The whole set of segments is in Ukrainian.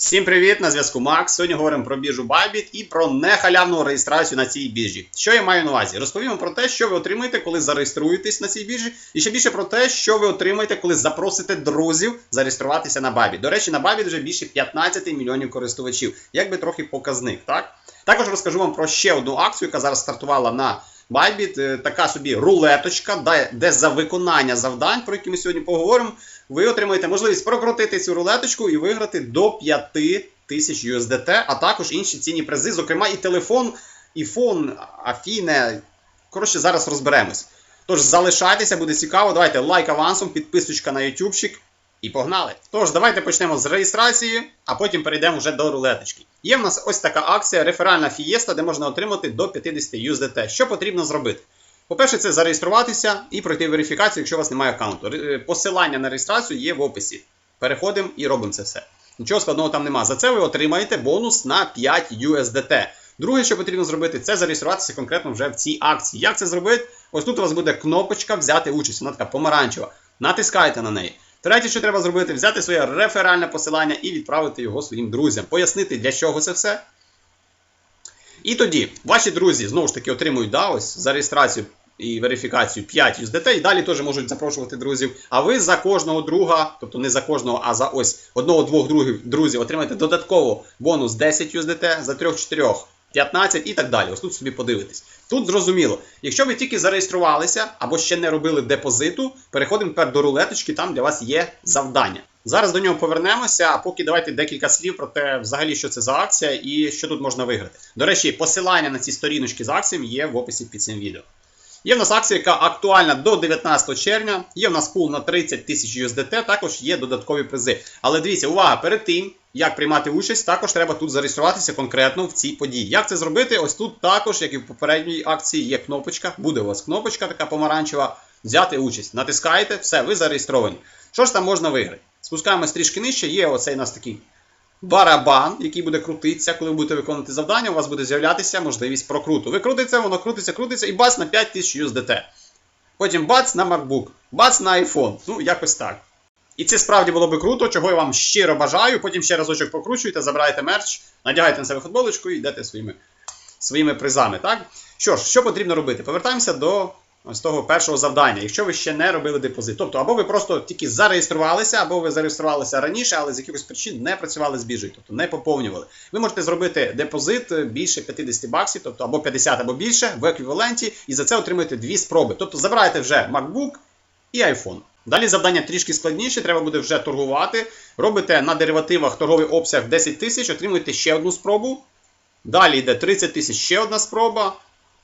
Всім привіт! На зв'язку Макс. Сьогодні говоримо про біржу Bybit і про нехалявну реєстрацію на цій біржі. Що я маю на увазі? Розповім про те, що ви отримаєте, коли зареєструєтесь на цій біржі, і ще більше про те, що ви отримаєте, коли запросите друзів зареєструватися на Bybit. До речі, на Bybit вже більше 15 мільйонів користувачів. Якби трохи показник, так? Також розкажу вам про ще одну акцію, яка зараз стартувала на Bybit. Е, Така собі рулеточка, де за виконання завдань, про які ми сьогодні поговоримо, ви отримаєте можливість прокрутити цю рулеточку і виграти до 5 тисяч USDT, а також інші цінні призи, зокрема і телефон, і фон, Афіне. Коротше, зараз розберемось. Тож залишайтеся, буде цікаво. Давайте лайк авансом, підписочка на ютубчик. І погнали! Тож, давайте почнемо з реєстрації, а потім перейдемо вже до рулеточки. Є в нас ось така акція, реферальна фієста, де можна отримати до 50 USDT. Що потрібно зробити? По-перше, це зареєструватися і пройти верифікацію, якщо у вас немає аккаунту. Посилання на реєстрацію є в описі. Переходимо і робимо це все. Нічого складного там нема. За це ви отримаєте бонус на 5 USDT. Друге, що потрібно зробити, це зареєструватися конкретно вже в цій акції. Як це зробити? Ось тут у вас буде кнопочка взяти участь. Вона така помаранчева. Натискайте на неї. Третє, що треба зробити, взяти своє реферальне посилання і відправити його своїм друзям. Пояснити, для чого це все. І тоді ваші друзі знову ж таки отримують да, ось за реєстрацію і верифікацію 5 USDT, і далі теж можуть запрошувати друзів. А ви за кожного друга, тобто не за кожного, а за ось одного-двох друзів отримаєте додатково бонус 10 USDT, за трьох-чотирьох 15 і так далі. Ось тут собі подивитесь. Тут зрозуміло, якщо ви тільки зареєструвалися або ще не робили депозиту, переходимо тепер до рулеточки, там для вас є завдання. Зараз до нього повернемося, а поки давайте декілька слів про те, взагалі, що це за акція і що тут можна виграти. До речі, посилання на ці сторіночки з акціями є в описі під цим відео. Є в нас акція, яка актуальна до 19 червня. Є в нас пул на 30 тисяч USDT, також є додаткові призи. Але дивіться, увага, перед тим, як приймати участь, також треба тут зареєструватися конкретно в цій події. Як це зробити? Ось тут також, як і в попередній акції, є кнопочка. Буде у вас кнопочка така помаранчева. Взяти участь. Натискаєте, все, ви зареєстровані. Що ж там можна виграти? Спускаємось трішки нижче, є оцей у нас такий барабан, який буде крутитися, коли ви будете виконувати завдання, у вас буде з'являтися можливість прокруту. Ви крутите, воно крутиться, крутиться і бац на 5000 USDT. Потім бац на MacBook, бац на iPhone. Ну, якось так. І це справді було би круто, чого я вам щиро бажаю. Потім ще разочок покручуєте, забираєте мерч, надягаєте на себе футболочку і йдете своїми, своїми призами. Так? Що ж, що потрібно робити? Повертаємося до ось того першого завдання, якщо ви ще не робили депозит. Тобто, або ви просто тільки зареєструвалися, або ви зареєструвалися раніше, але з якихось причин не працювали з біржею, тобто не поповнювали. Ви можете зробити депозит більше 50 баксів, тобто або 50, або більше в еквіваленті, і за це отримуєте дві спроби. Тобто забираєте вже MacBook і iPhone. Далі завдання трішки складніше, треба буде вже торгувати. Робите на деривативах торговий обсяг 10 тисяч, отримуєте ще одну спробу. Далі йде 30 тисяч ще одна спроба.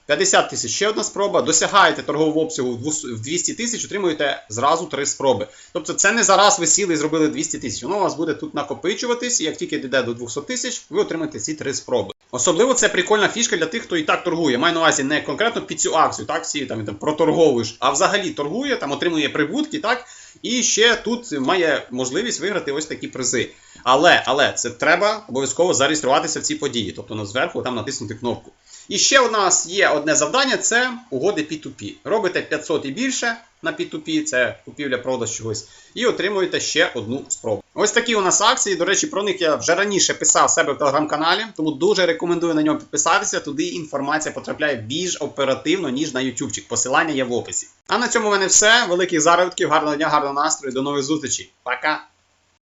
50 тисяч ще одна спроба. Досягаєте торгового обсягу в 200 тисяч, отримуєте зразу три спроби. Тобто це не зараз ви сіли і зробили 200 тисяч. Воно у вас буде тут накопичуватись, і як тільки дійде до 200 тисяч, ви отримаєте ці три спроби. Особливо це прикольна фішка для тих, хто і так торгує. Маю на увазі не конкретно під цю акцію, так всі там, там проторговуєш, а взагалі торгує, там отримує прибутки, так. І ще тут має можливість виграти ось такі призи. Але, але це треба обов'язково зареєструватися в ці події. Тобто на зверху там натиснути кнопку. І ще у нас є одне завдання: це угоди P2P. Робите 500 і більше на P2P, це купівля-продаж чогось, і отримуєте ще одну спробу. Ось такі у нас акції. До речі, про них я вже раніше писав себе в телеграм-каналі, тому дуже рекомендую на нього підписатися. Туди інформація потрапляє більш оперативно, ніж на ютубчик. Посилання є в описі. А на цьому в мене все. Великих заробітків, гарного дня, гарного настрою. До нових зустрічей. Пока!